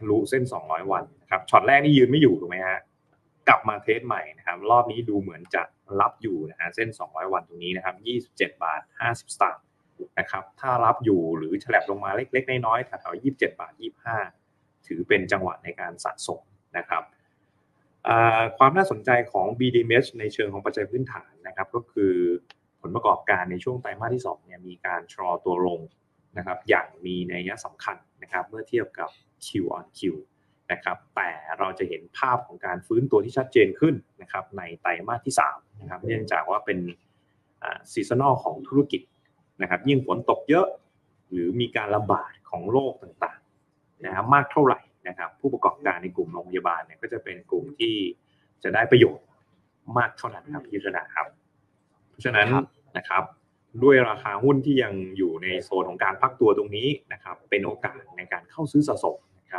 ทะลุเส้น 200 วันนะครับช็อตแรกนี่ยืนไม่อยู่ถูกไหมฮะกลับมาเทสใหม่นะครับรอบนี้ดูเหมือนจะรับอยู่นะฮะเส้น 200 วันตรงนี้นะครับ27 บาท 50สตางค์นะครับถ้ารับอยู่หรือฉลับลงมาเล็กๆ น้อยๆแถวๆ27 บาท 25 ถือเป็นจังหวะในการสะสมนะครับความน่าสนใจของ BDMs ในเชิงของปัจจัยพื้นฐานนะครับก็คือผลประกอบการในช่วงไตรมาสที่2เนี่ยมีการชะลอตัวลงนะครับอย่างมีนัยสำคัญ นะครับเมื่อเทียบกับ Q on Q นะครับแต่เราจะเห็นภาพของการฟื้นตัวที่ชัดเจนขึ้นนะครับในไตรมาสที่3นะครับเนื่องจากว่าเป็นซีซันอลของธุรกิจนะครับยิ่งฝนตกเยอะหรือมีการระบาดของโรคต่างๆนะครับมากเท่าไหร่นะครับผู้ประกอบการในกลุ่มโรงพยาบาลเนี่ยก็จะเป็นกลุ่มที่จะได้ประโยชน์มากเท่านั้นครับพิจารณาครับ เพราะฉะนั้นครับนะครับ ด้วยราคาหุ้นที่ยังอยู่ในโซนของการพักตัวตรงนี้นะครับเป็นโอกาสในการเข้าซื้อสะสม